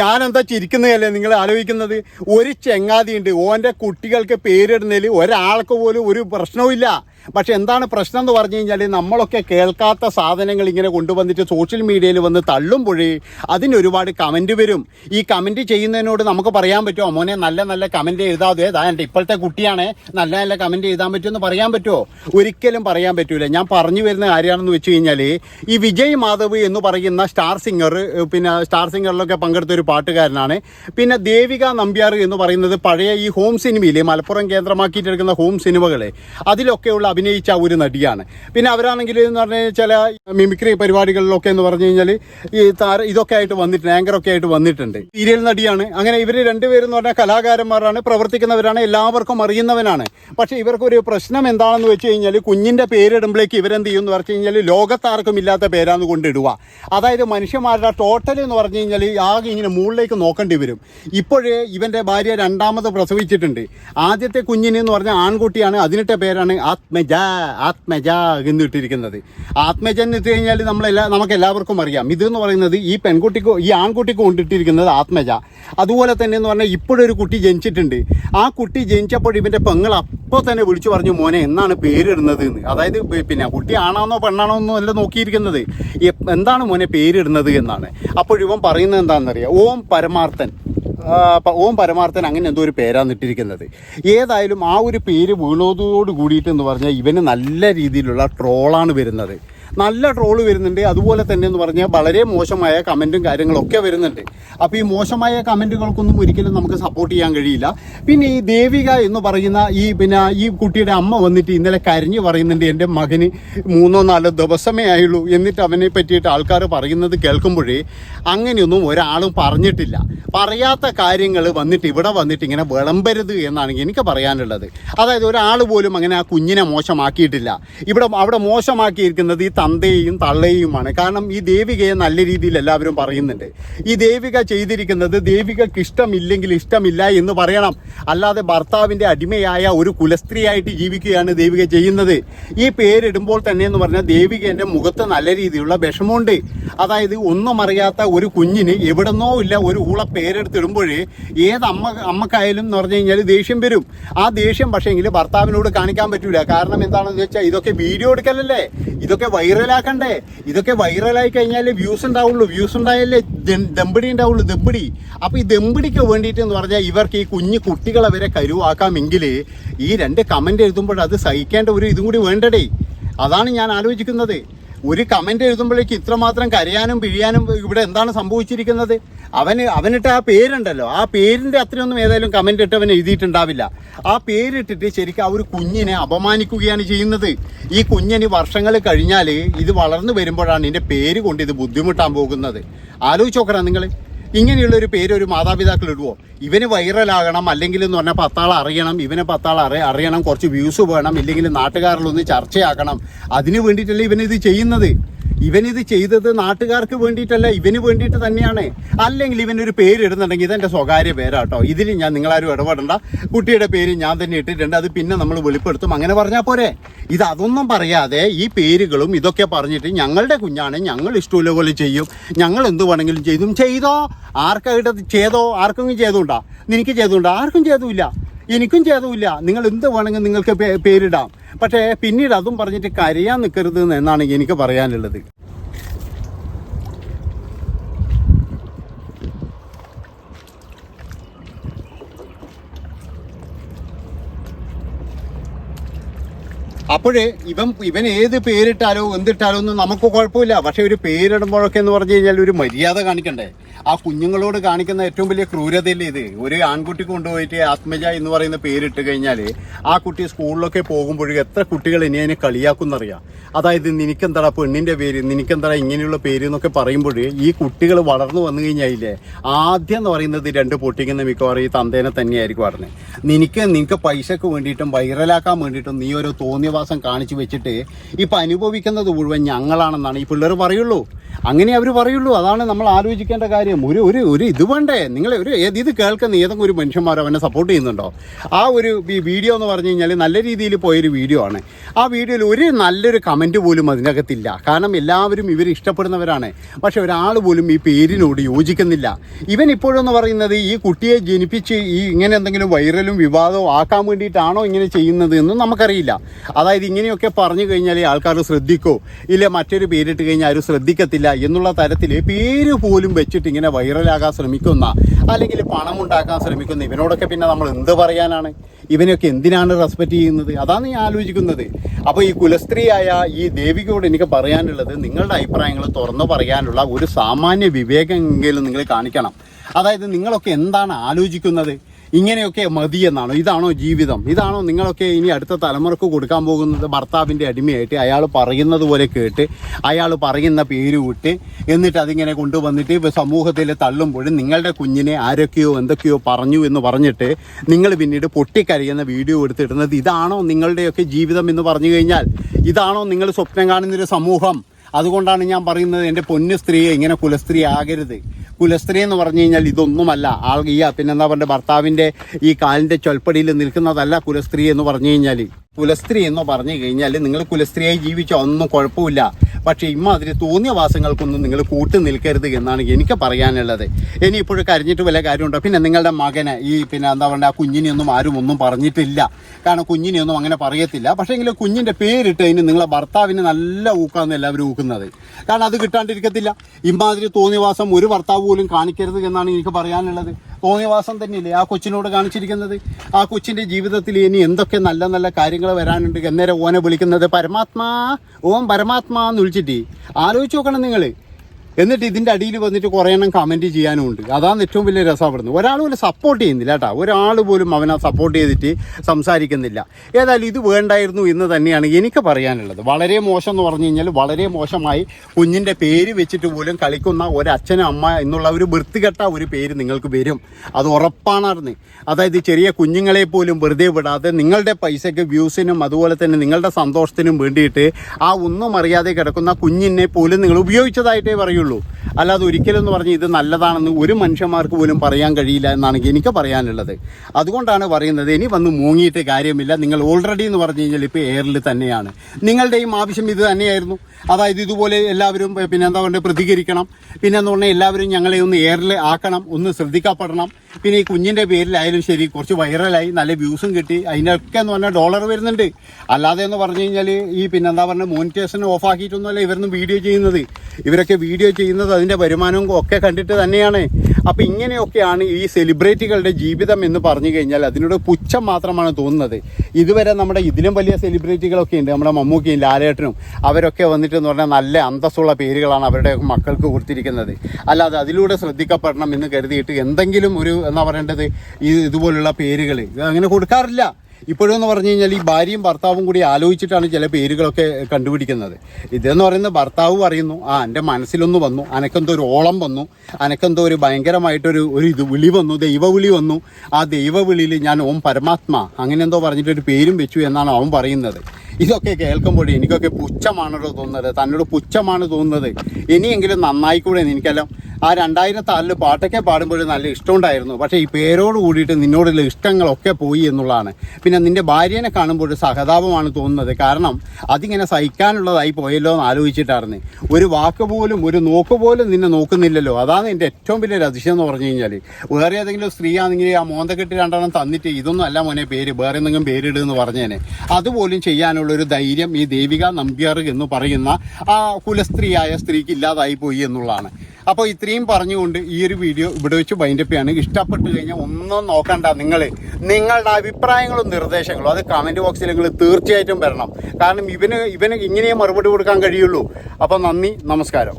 ഞാൻ എന്താ ചിരിക്കുന്നതല്ലേ നിങ്ങൾ ആലോചിക്കുന്നത്? ഒരു ചെങ്ങാതി ഉണ്ട് ഓന്റെ കുട്ടികൾക്ക് പേരിടുന്നതിൽ ഒരാൾക്ക് പോലും ഒരു പ്രശ്നവുമില്ല പക്ഷെ എന്താണ് പ്രശ്നം എന്ന് പറഞ്ഞു കഴിഞ്ഞാൽ നമ്മളൊക്കെ കേൾക്കാത്ത സാധനങ്ങൾ ഇങ്ങനെ കൊണ്ടുവന്നിട്ട് സോഷ്യൽ മീഡിയയിൽ വന്ന് തള്ളുമ്പോഴേ അതിന് ഒരുപാട് കമന്റ് വരും. ഈ കമന്റ് ചെയ്യുന്നതിനോട് നമുക്ക് പറയാൻ പറ്റുമോ? മോനെ നല്ല നല്ല കമന്റ് എഴുതാതെ അതായത് ഇപ്പോഴത്തെ കുട്ടിയാണ്. നല്ല നല്ല കമന്റ് എഴുതാൻ പറ്റുമെന്ന് പറയാൻ പറ്റുമോ? ഒരിക്കലും പറയാൻ പറ്റൂല. ഞാൻ പറഞ്ഞു വരുന്ന കാര്യമാണെന്ന് വെച്ച് കഴിഞ്ഞാൽ ഈ വിജയ് മാധവ് എന്ന് പറയുന്ന സ്റ്റാർ സിംഗർ പിന്നെ സ്റ്റാർ സിംഗറിലൊക്കെ പങ്കെടുത്ത ഒരു പാട്ടുകാരനാണ്. പിന്നെ ദേവിക നമ്പ്യാർ എന്ന് പറയുന്നത് പഴയ ഈ ഹോം സിനിമയിലെ മലപ്പുറം കേന്ദ്രമാക്കിയിട്ടെടുക്കുന്ന ഹോം സിനിമകളെ അതിലൊക്കെയുള്ള അഭിനയിച്ച ഒരു നടിയാണ്. പിന്നെ അവരാണെങ്കിൽ എന്ന് പറഞ്ഞാൽ ചില മിമിക്രി പരിപാടികളിലൊക്കെ എന്ന് പറഞ്ഞു കഴിഞ്ഞാൽ ഈ താര ഇതൊക്കെ ആയിട്ട് വന്നിട്ടുണ്ട് ആങ്കർ ഒക്കെ ആയിട്ട് വന്നിട്ടുണ്ട്. സീരിയൽ നടിയാണ്. അങ്ങനെ ഇവർ രണ്ടുപേരും എന്ന് പറഞ്ഞാൽ കലാകാരന്മാരാണ് പ്രവർത്തിക്കുന്നവരാണ് എല്ലാവർക്കും അറിയുന്നവനാണ്. പക്ഷേ ഇവർക്കൊരു പ്രശ്നം എന്താണെന്ന് വെച്ച് കഴിഞ്ഞാൽ കുഞ്ഞിന്റെ പേരിടുമ്പോഴേക്ക് ഇവരെന്ത് ചെയ്യും എന്ന് പറഞ്ഞു കഴിഞ്ഞാൽ ലോകത്താർക്കും ഇല്ലാത്ത പേരാന്ന് കൊണ്ടിടുക അതായത് മനുഷ്യന്മാരുടെ ടോട്ടൽ എന്ന് പറഞ്ഞു കഴിഞ്ഞാൽ ആകെ ഇങ്ങനെ മുകളിലേക്ക് നോക്കേണ്ടി വരും. ഇപ്പോഴേ ഇവന്റെ ഭാര്യ രണ്ടാമത് പ്രസവിച്ചിട്ടുണ്ട്. ആദ്യത്തെ കുഞ്ഞിന് എന്ന് പറഞ്ഞാൽ ആൺകുട്ടിയാണ്. അതിനിട്ട പേരാണ് ആത്മജ ആത്മജ എന്നിട്ടിരിക്കുന്നത്. ആത്മജൻ എന്ന് വെച്ച് കഴിഞ്ഞാൽ നമ്മളെല്ലാ നമുക്ക് എല്ലാവർക്കും അറിയാം. ഇതെന്ന് പറയുന്നത് ഈ പെൺകുട്ടിക്ക് ഈ ആൺകുട്ടിക്ക് കൊണ്ടിട്ടിരിക്കുന്നത് ആത്മജ. അതുപോലെ തന്നെ എന്ന് പറഞ്ഞാൽ ഇപ്പോഴൊരു കുട്ടി ജനിച്ചിട്ടുണ്ട്. ആ കുട്ടി ജനിച്ചപ്പോൾ ഇവന്റെ പെങ്ങൾ അപ്പോൾ തന്നെ വിളിച്ചു പറഞ്ഞു മോനെ എന്നാണ് പേരിടുന്നത് എന്ന്? അതായത് പിന്നെ കുട്ടി ആണാന്നോ പെണ്ണാണോ എന്നോ അല്ല നോക്കിയിരിക്കുന്നത്. എന്താണ് മോനെ പേരിടുന്നത് എന്നാണ്. അപ്പോൾ ഇവൻ പറയുന്നത് എന്താണെന്നറിയാം. ഓം പരമാർത്ഥൻ ഓം പരമാർത്ഥൻ അങ്ങനെ എന്തോ ഒരു പേരാണ് ഇട്ടിരിക്കുന്നത്. ഏതായാലും ആ ഒരു പേര് വീണതോട് കൂടിയിട്ട് എന്ന് പറഞ്ഞാൽ ഇവന് നല്ല രീതിയിലുള്ള ട്രോളാണ് വരുന്നത്. നല്ല ട്രോൾ വരുന്നുണ്ട്. അതുപോലെ തന്നെ എന്ന് പറഞ്ഞാൽ വളരെ മോശമായ കമന്റും കാര്യങ്ങളൊക്കെ വരുന്നുണ്ട്. അപ്പോൾ ഈ മോശമായ കമന്റുകൾക്കൊന്നും ഒരിക്കലും നമുക്ക് സപ്പോർട്ട് ചെയ്യാൻ കഴിയില്ല. പിന്നെ ഈ ദേവിക എന്ന് പറയുന്ന ഈ പിന്നെ ഈ കുട്ടിയുടെ അമ്മ വന്നിട്ട് ഇന്നലെ കരഞ്ഞു പറയുന്നുണ്ട് എന്റെ മകന് മൂന്നോ നാലോ ദിവസമേ ആയുള്ളൂ. എന്നിട്ട് അവനെ പറ്റിയിട്ട് ആൾക്കാർ പറയുന്നത് കേൾക്കുമ്പോഴേ അങ്ങനെയൊന്നും ഒരാളും പറഞ്ഞിട്ടില്ല. പറയാത്ത കാര്യങ്ങൾ വന്നിട്ട് ഇവിടെ വന്നിട്ട് ഇങ്ങനെ വിളമ്പരുത് എന്നാണ് എനിക്ക് പറയാനുള്ളത്. അതായത് ഒരാൾ പോലും അങ്ങനെ ആ കുഞ്ഞിനെ മോശമാക്കിയിട്ടില്ല. ഇവിടെ അവിടെ മോശമാക്കിയിരിക്കുന്നത് ഈ തന്തയെയും തള്ളയെയുമാണ്. കാരണം ഈ ദേവികയെ നല്ല രീതിയിൽ എല്ലാവരും പറയുന്നുണ്ട്. ഈ ദേവിക ചെയ്തിരിക്കുന്നത് ദേവികക്ക് ഇഷ്ടമില്ലെങ്കിൽ ഇഷ്ടമില്ല എന്ന് പറയണം. അല്ലാതെ ഭർത്താവിന്റെ അടിമയായ ഒരു കുലസ്ത്രീയായിട്ട് ജീവിക്കുകയാണ് ദേവിക ചെയ്യുന്നത്. ഈ പേരിടുമ്പോൾ തന്നെ എന്ന് പറഞ്ഞാൽ ദേവികേന്റെ മുഖത്ത് നല്ല രീതിയിലുള്ള വിഷമമുണ്ട്. അതായത് ഒന്നും അറിയാത്ത ഒരു കുഞ്ഞിന് എവിടെന്നോ ഇല്ല ഒരു ഊള പേരെടുത്തിടുമ്പോഴേ ഏത് അമ്മ അമ്മക്കായാലും എന്ന് പറഞ്ഞു കഴിഞ്ഞാൽ ദേഷ്യം വരും. ആ ദേഷ്യം പക്ഷേ എങ്കിൽ ഭർത്താവിനോട് കാണിക്കാൻ പറ്റൂല. കാരണം എന്താണെന്ന് വെച്ചാൽ ഇതൊക്കെ വീഡിയോ എടുക്കലല്ലേ? ഇതൊക്കെ വൈറലാക്കണ്ടേ? ഇതൊക്കെ വൈറലായി കഴിഞ്ഞാൽ വ്യൂസ് ഉണ്ടാവുള്ളൂ. വ്യൂസ് ഉണ്ടായാലേ ദമ്പടി ഉണ്ടാവുള്ളൂ ദമ്പടി. അപ്പോൾ ഈ ദമ്പടിക്ക് വേണ്ടിയിട്ട് എന്ന് പറഞ്ഞാൽ ഇവർക്ക് ഈ കുഞ്ഞു കുട്ടികളെ വരെ കരുവാക്കാമെങ്കിൽ ഈ രണ്ട് കമന്റ് എഴുതുമ്പോൾ അത് സഹിക്കേണ്ട ഒരു ഇതും കൂടി വേണ്ടടേ. അതാണ് ഞാൻ ആലോചിക്കുന്നത്. ഒരു കമന്റ് എഴുതുമ്പോഴേക്ക് ഇത്രമാത്രം കരയാനും പിഴിയാനും ഇവിടെ എന്താണ് സംഭവിച്ചിരിക്കുന്നത്? അവന് അവനിട്ട് ആ പേരുണ്ടല്ലോ. ആ പേരിന്റെ അത്രയൊന്നും ഏതായാലും കമന്റ് ഇട്ട് അവൻ എഴുതിയിട്ടുണ്ടാവില്ല. ആ പേരിട്ടിട്ട് ശരിക്കും ആ ഒരു കുഞ്ഞിനെ അപമാനിക്കുകയാണ് ചെയ്യുന്നത്. ഈ കുഞ്ഞിന് വർഷങ്ങൾ കഴിഞ്ഞാൽ ഇത് വളർന്നു വരുമ്പോഴാണ് ഇതിന്റെ പേര് കൊണ്ട് ഇത് ബുദ്ധിമുട്ടാൻ പോകുന്നത്. ആലോചിച്ച് നോക്കണം നിങ്ങൾ ഇങ്ങനെയുള്ള ഒരു പേര് ഒരു മാതാപിതാക്കൾ ഇടുവോ? ഇവന് വൈറലാകണം അല്ലെങ്കിൽ എന്ന് പറഞ്ഞാൽ പത്താൾ അറിയണം ഇവനെ പത്താൾ അറിയ അറിയണം കുറച്ച് വ്യൂസ് വേണം ഇല്ലെങ്കിൽ നാട്ടുകാരിലൊന്ന് ചർച്ചയാക്കണം. അതിന് വേണ്ടിയിട്ടല്ലേ ഇവനിത് ചെയ്യുന്നത്? ഇവനിത് ചെയ്തത് നാട്ടുകാർക്ക് വേണ്ടിയിട്ടല്ല ഇവന് വേണ്ടിയിട്ട് തന്നെയാണ്. അല്ലെങ്കിൽ ഇവനൊരു പേര് ഇടുന്നുണ്ടെങ്കിൽ ഇതെന്റെ സ്വകാര്യ പേരാട്ടോ. ഇതിൽ ഞാൻ നിങ്ങളാരും ഇടപെടണ്ട. കുട്ടിയുടെ പേര് ഞാൻ തന്നെ ഇട്ടിട്ടുണ്ട്. അത് പിന്നെ നമ്മൾ വെളിപ്പെടുത്തും. അങ്ങനെ പറഞ്ഞാൽ പോരെ. ഇത് അതൊന്നും പറയാതെ ഈ പേരുകളും ഇതൊക്കെ പറഞ്ഞിട്ട് ഞങ്ങളുടെ കുഞ്ഞാണ് ഞങ്ങൾ ഇഷ്ടമുള്ള പോലെ ചെയ്യും. ഞങ്ങൾ എന്ത് വേണമെങ്കിലും ചെയ്തും ചെയ്തോ? ആർക്കായിട്ട് ചെയ്തോ? ആർക്കെങ്കിലും ചെയ്തുണ്ടാ നിനക്ക് ചെയ്തുണ്ടോ ആർക്കും ചെയ്തുമില്ല. എനിക്കും ചെയ്തുമില്ല. നിങ്ങൾ എന്ത് വേണമെങ്കിൽ നിങ്ങൾക്ക് പേരിടാം. പക്ഷേ പിന്നീട് അതും പറഞ്ഞിട്ട് കരയാൻ നിൽക്കരുത് എന്നാണ് എനിക്ക് പറയാനുള്ളത്. അപ്പോഴേ ഇവൻ ഇവൻ ഏത് പേരിട്ടാലോ എന്തിട്ടാലോ ഒന്നും നമുക്ക് കുഴപ്പമില്ല. പക്ഷെ ഒരു പേരിടുമ്പോഴൊക്കെ എന്ന് പറഞ്ഞു കഴിഞ്ഞാൽ ഒരു മര്യാദ കാണിക്കണ്ടേ? ആ കുഞ്ഞുങ്ങളോട് കാണിക്കുന്ന ഏറ്റവും വലിയ ക്രൂരതയല്ലേ ഇത്? ഒരു ആൺകുട്ടി കൊണ്ടുപോയിട്ട് ആത്മജ എന്ന് പറയുന്ന പേരിട്ട് കഴിഞ്ഞാൽ ആ കുട്ടി സ്കൂളിലൊക്കെ പോകുമ്പോഴും എത്ര കുട്ടികൾ ഇനി അതിനെ കളിയാക്കുന്നറിയാം അതായത് നിനക്കെന്താടാ പെണ്ണിന്റെ പേര്? നിനക്കെന്താടാ ഇങ്ങനെയുള്ള പേര് എന്നൊക്കെ പറയുമ്പോൾ ഈ കുട്ടികൾ വളർന്നു വന്നു കഴിഞ്ഞാലേ ആദ്യം എന്ന് പറയുന്നത് രണ്ട് പൊട്ടിക്കുന്ന മിക്കവാറും ഈ തന്തേനെ തന്നെയായിരിക്കും പറഞ്ഞത് നിനക്ക് നിനക്ക് പൈസക്ക് വേണ്ടിയിട്ടും വൈറലാക്കാൻ വേണ്ടിയിട്ടും നീ ഓരോ തോന്നിയവാസം കാണിച്ചു വെച്ചിട്ട് ഇപ്പം അനുഭവിക്കുന്നത് മുഴുവൻ ഞങ്ങളാണെന്നാണ് ഈ പിള്ളേർ പറയുള്ളൂ. അങ്ങനെ അവർ പറയുള്ളൂ. അതാണ് നമ്മൾ ആലോചിക്കേണ്ട കാര്യം. ഒരു ഒരു ഒരു ഇത് വേണ്ടേ? നിങ്ങൾ ഒരു ഏത് ഇത് കേൾക്കുന്ന ഏതെങ്കിലും ഒരു മനുഷ്യന്മാരോ അവനെ സപ്പോർട്ട് ചെയ്യുന്നുണ്ടോ? ആ ഒരു ഈ വീഡിയോ എന്ന് പറഞ്ഞു കഴിഞ്ഞാൽ നല്ല രീതിയിൽ പോയൊരു വീഡിയോ ആണ്. ആ വീഡിയോയിൽ ഒരു നല്ലൊരു കമന്റ് പോലും അതിനകത്തില്ല. കാരണം എല്ലാവരും ഇവർ ഇഷ്ടപ്പെടുന്നവരാണ്. പക്ഷെ ഒരാൾ പോലും ഈ പേരിനോട് യോജിക്കുന്നില്ല. ഇവൻ ഇപ്പോഴെന്ന് പറയുന്നത് ഈ കുട്ടിയെ ജനിപ്പിച്ച് ഈ ഇങ്ങനെ എന്തെങ്കിലും വൈറലും വിവാദവും ആക്കാൻ വേണ്ടിയിട്ടാണോ ഇങ്ങനെ ചെയ്യുന്നത് എന്നും നമുക്കറിയില്ല. അതായത് ഇങ്ങനെയൊക്കെ പറഞ്ഞു കഴിഞ്ഞാൽ ആൾക്കാർ ശ്രദ്ധിക്കോ. ഇല്ല മറ്റൊരു പേരിട്ട് കഴിഞ്ഞാൽ ആരും ശ്രദ്ധിക്കത്തില്ല എന്നുള്ള തരത്തിൽ പേര് പോലും വെച്ചിട്ട് ഇങ്ങനെ വൈറലാകാൻ ശ്രമിക്കുന്ന അല്ലെങ്കിൽ പണം ഉണ്ടാക്കാൻ ശ്രമിക്കുന്ന ഇവനോടൊക്കെ പിന്നെ നമ്മൾ എന്ത് പറയാനാണ്? ഇവനൊക്കെ എന്തിനാണ് റെസ്പെക്റ്റ് ചെയ്യുന്നത്? അതാണ് ഞാൻ ആലോചിക്കുന്നത്. അപ്പോൾ ഈ കുലസ്ത്രീയായ ഈ ദേവികയോട് എനിക്ക് പറയാനുള്ളത് നിങ്ങളുടെ അഭിപ്രായങ്ങൾ തുറന്നു പറയാനുള്ള ഒരു സാമാന്യ വിവേകമെങ്കിലും നിങ്ങൾ കാണിക്കണം. അതായത് നിങ്ങളൊക്കെ എന്താണ് ആലോചിക്കുന്നത്? ഇങ്ങനെയൊക്കെ മതി എന്നാണോ ഇതാണോ ജീവിതം? ഇതാണോ നിങ്ങളൊക്കെ ഇനി അടുത്ത തലമുറയ്ക്ക് കൊടുക്കാൻ പോകുന്നത് ഭർത്താവിന്റെ അടിമയായിട്ട്? അയാൾ പറയുന്നത് പോലെ കേട്ട് അയാൾ പറയുന്ന പേര് വിട്ട് എന്നിട്ട് അതിങ്ങനെ കൊണ്ടുവന്നിട്ട് സമൂഹത്തിൽ തള്ളുമ്പോഴും നിങ്ങളുടെ കുഞ്ഞിനെ ആരൊക്കെയോ എന്തൊക്കെയോ പറഞ്ഞു എന്ന് പറഞ്ഞിട്ട് നിങ്ങൾ പിന്നീട് പൊട്ടിക്കരയുന്ന വീഡിയോ എടുത്തിടുന്നത് ഇതാണോ നിങ്ങളുടെയൊക്കെ ജീവിതം എന്ന് പറഞ്ഞു കഴിഞ്ഞാൽ? ഇതാണോ നിങ്ങൾ സ്വപ്നം കാണുന്നൊരു സമൂഹം? അതുകൊണ്ടാണ് ഞാൻ പറയുന്നത് എന്റെ പൊന്നു സ്ത്രീയെ ഇങ്ങനെ കുലസ്ത്രീ ആകരുത്. കുലസ്ത്രീ എന്ന് പറഞ്ഞു കഴിഞ്ഞാൽ ഇതൊന്നുമല്ല. ആൾ ഈ പിന്നെന്താ പറയുക ഭർത്താവിന്റെ ഈ കാലിന്റെ ചൊൽപ്പടിയിൽ നിൽക്കുന്നതല്ല കുലസ്ത്രീ എന്ന് പറഞ്ഞു കഴിഞ്ഞാൽ. കുലസ്ത്രീ എന്ന് പറഞ്ഞു കഴിഞ്ഞാൽ നിങ്ങൾ കുലസ്ത്രീയായി ജീവിച്ച ഒന്നും കുഴപ്പമില്ല. പക്ഷേ ഇമ്മാതിരി തോന്നിയ വാസങ്ങൾക്കൊന്നും നിങ്ങൾ കൂട്ടു നിൽക്കരുത് എന്നാണ് എനിക്ക് പറയാനുള്ളത്. ഇനി ഇപ്പോഴും കരഞ്ഞിട്ട് വല്ല കാര്യമുണ്ടോ? പിന്നെ നിങ്ങളുടെ മകനെ ഈ പിന്നെ എന്താ പറയുക കുഞ്ഞിനെയൊന്നും ആരും ഒന്നും പറഞ്ഞിട്ടില്ല. കാരണം കുഞ്ഞിനെയൊന്നും അങ്ങനെ പറയത്തില്ല. പക്ഷേ എങ്കിലും കുഞ്ഞിന്റെ പേരിട്ട് അതിന് നിങ്ങളെ ഭർത്താവിന് നല്ല ഊക്കാന്ന് എല്ലാവരും ഊക്കുന്നത്. കാരണം അത് കിട്ടാണ്ടിരിക്കത്തില്ല. ഇമാതിരി തോന്നിയവാസം ഒരു ഭർത്താവ് പോലും കാണിക്കരുത് എന്നാണ് എനിക്ക് പറയാനുള്ളത്. തോന്നിയവാസം തന്നെയല്ലേ ആ കൊച്ചിനോട് കാണിച്ചിരിക്കുന്നത്? ആ കൊച്ചിന്റെ ജീവിതത്തിൽ ഇനി എന്തൊക്കെ നല്ല നല്ല കാര്യങ്ങൾ വരാനുണ്ട്? എന്നേരം ഓനെ വിളിക്കുന്നത് പരമാത്മാ ഓം പരമാത്മാ എന്ന് വിളിച്ചിട്ട് ആലോചിച്ച് നോക്കണം നിങ്ങൾ. എന്നിട്ട് ഇതിന്റെ അടിയിൽ വന്നിട്ട് കുറേ എണ്ണം കമന്റ് ചെയ്യാനും ഉണ്ട് അതാണ് ഏറ്റവും വലിയ രസപ്പെടുന്നത് ഒരാൾ പോലും സപ്പോർട്ട് ചെയ്യുന്നില്ല കേട്ടോ. ഒരാൾ പോലും അവനെ സപ്പോർട്ട് ചെയ്തിട്ട് സംസാരിക്കുന്നില്ല. ഏതായാലും ഇത് വേണ്ടായിരുന്നു എന്ന് തന്നെയാണ് എനിക്ക് പറയാനുള്ളത്. വളരെ മോശം എന്ന് പറഞ്ഞു കഴിഞ്ഞാൽ വളരെ മോശമായി കുഞ്ഞിന്റെ പേര് വെച്ചിട്ട് പോലും കളിക്കുന്ന ഒരച്ഛനും അമ്മ എന്നുള്ള ഒരു വൃത്തികെട്ട ഒരു പേര് നിങ്ങൾക്ക് വരും. അത് ഉറപ്പാണെന്ന് അതായത് ചെറിയ കുഞ്ഞുങ്ങളെ പോലും വെറുതെ വിടാതെ നിങ്ങളുടെ പൈസയ്ക്ക് വ്യൂസിനും അതുപോലെ തന്നെ നിങ്ങളുടെ സന്തോഷത്തിനും വേണ്ടിയിട്ട് ആ ഒന്നും അറിയാതെ കിടക്കുന്ന കുഞ്ഞിനെ പോലും നിങ്ങൾ ഉപയോഗിച്ചതായിട്ടേ പറയുള്ളൂ. শুরু അല്ലാതെ ഒരിക്കലും എന്ന് പറഞ്ഞ് ഇത് നല്ലതാണെന്ന് ഒരു മനുഷ്യന്മാർക്ക് പോലും പറയാൻ കഴിയില്ല എന്നാണ് എനിക്ക് പറയാനുള്ളത്. അതുകൊണ്ടാണ് പറയുന്നത് ഇനി വന്ന് മൂങ്ങിയിട്ട് കാര്യമില്ല. നിങ്ങൾ ഓൾറെഡി എന്ന് പറഞ്ഞു കഴിഞ്ഞാൽ ഇപ്പോൾ എയറിൽ തന്നെയാണ്. നിങ്ങളുടെയും ആവശ്യം ഇത് തന്നെയായിരുന്നു. അതായത് ഇതുപോലെ എല്ലാവരും പിന്നെ എന്താ പറയുക പ്രതികരിക്കണം. പിന്നെ എന്ന് പറഞ്ഞാൽ എല്ലാവരും ഞങ്ങളെ ഒന്ന് എയറിൽ ആക്കണം ഒന്ന് ശ്രദ്ധിക്കപ്പെടണം. പിന്നെ ഈ കുഞ്ഞിന്റെ പേരിലായാലും ശരി കുറച്ച് വൈറലായി നല്ല വ്യൂസും കിട്ടി. അതിനൊക്കെ എന്ന് പറഞ്ഞാൽ ഡോളർ വരുന്നുണ്ട്. അല്ലാതെ എന്ന് പറഞ്ഞു കഴിഞ്ഞാൽ ഈ പിന്നെ എന്താ പറയുക മോണിറ്റേഷൻ ഓഫ് ആക്കിയിട്ടൊന്നുമല്ല ഇവരൊന്നും വീഡിയോ ചെയ്യുന്നത്. ഇവരൊക്കെ വീഡിയോ ചെയ്യുന്നത് അതിന്റെ വരുമാനവും ഒക്കെ കണ്ടിട്ട് തന്നെയാണ്. അപ്പോൾ ഇങ്ങനെയൊക്കെയാണ് ഈ സെലിബ്രിറ്റികളുടെ ജീവിതം എന്ന് പറഞ്ഞു കഴിഞ്ഞാൽ അതിനോട് പുച്ഛം മാത്രമാണ് തോന്നുന്നത്. ഇതുവരെ നമ്മുടെ ഇതിലും വലിയ സെലിബ്രിറ്റികളൊക്കെ ഉണ്ട്. നമ്മുടെ മമ്മൂക്കിയും ലാലേട്ടനും അവരൊക്കെ വന്നിട്ട് എന്ന് പറഞ്ഞാൽ നല്ല അന്തസ്സുള്ള പേരുകളാണ് അവരുടെ മക്കൾക്ക് കൊടുത്തിരിക്കുന്നത്. അല്ലാതെ അതിലൂടെ ശ്രദ്ധിക്കപ്പെടണം എന്ന് കരുതിയിട്ട് എന്തെങ്കിലും ഒരു എന്താ പറയേണ്ടത്? ഈ ഇതുപോലുള്ള പേരുകൾ അങ്ങനെ കൊടുക്കാറില്ല. ഇപ്പോഴെന്ന് പറഞ്ഞു കഴിഞ്ഞാൽ ഈ ഭാര്യയും ഭർത്താവും കൂടി ആലോചിച്ചിട്ടാണ് ചില പേരുകളൊക്കെ കണ്ടുപിടിക്കുന്നത്. ഇതെന്ന് പറയുന്നത് ഭർത്താവ് പറയുന്നു ആ എന്റെ മനസ്സിലൊന്ന് വന്നു അനക്കെന്തോ ഒരു ഓളം വന്നു അനക്കെന്തോ ഒരു ഭയങ്കരമായിട്ടൊരു ഒരു ഇത് വിളി വന്നു ദൈവവിളി വന്നു. ആ ദൈവവിളിയിൽ ഞാൻ ഓം പരമാത്മാ അങ്ങനെ എന്തോ പറഞ്ഞിട്ടൊരു പേരും വെച്ചു എന്നാണ് അവൻ പറയുന്നത്. ഇതൊക്കെ കേൾക്കുമ്പോൾ എനിക്കൊക്കെ പുച്ഛമാണല്ലോ തോന്നുന്നത് തന്നോട് പുച്ഛമാണ് തോന്നുന്നത്. ഇനിയെങ്കിലും നന്നായിക്കൂടെ എനിക്കെല്ലാം ആ രണ്ടായിരത്തി ആറിൽ പാട്ടൊക്കെ പാടുമ്പോൾ നല്ല ഇഷ്ടമുണ്ടായിരുന്നു. പക്ഷേ ഈ പേരോട് കൂടിയിട്ട് നിന്നോടുള്ള ഇഷ്ടങ്ങളൊക്കെ പോയി എന്നുള്ളതാണ്. പിന്നെ നിന്റെ ഭാര്യനെ കാണുമ്പോൾ സഹതാപമാണ് തോന്നുന്നത്. കാരണം അതിങ്ങനെ സഹിക്കാനുള്ളതായി പോയല്ലോ എന്ന് ആലോചിച്ചിട്ടായിരുന്നു. ഒരു വാക്ക് പോലും ഒരു നോക്ക് പോലും നിന്നെ നോക്കുന്നില്ലല്ലോ. അതാണ് എന്റെ ഏറ്റവും വലിയൊരു അതിശയം എന്ന് പറഞ്ഞു കഴിഞ്ഞാൽ വേറെ ഏതെങ്കിലും സ്ത്രീ ആണെങ്കിൽ ആ കെട്ടി രണ്ടെണ്ണം തന്നിട്ട് ഇതൊന്നും അല്ല മോനെ പേര് വേറെ എന്തെങ്കിലും പേരിടുമെന്ന് പറഞ്ഞേനെ. അതുപോലും ചെയ്യാനുള്ള ഒരു ധൈര്യം ഈ ദേവിക നമ്പ്യാർ എന്ന് പറയുന്ന ആ കുലസ്ത്രീയായ സ്ത്രീക്ക് ഇല്ലാതായി പോയി എന്നുള്ളതാണ്. അപ്പോൾ ഇത്രയും പറഞ്ഞുകൊണ്ട് ഈ ഒരു വീഡിയോ ഇവിടെ വെച്ച് ബൈൻഡപ്പ് ചെയ്യാണ്. ഇഷ്ടപ്പെട്ട് കഴിഞ്ഞാൽ ഒന്നും നോക്കണ്ട നിങ്ങൾ നിങ്ങളുടെ അഭിപ്രായങ്ങളും നിർദ്ദേശങ്ങളും അത് കമന്റ് ബോക്സിൽ നിങ്ങൾ തീർച്ചയായിട്ടും വരണം. കാരണം ഇവന് ഇവന് ഇങ്ങനെയും മറുപടി കൊടുക്കാൻ കഴിയുള്ളൂ. അപ്പോൾ നന്ദി നമസ്കാരം.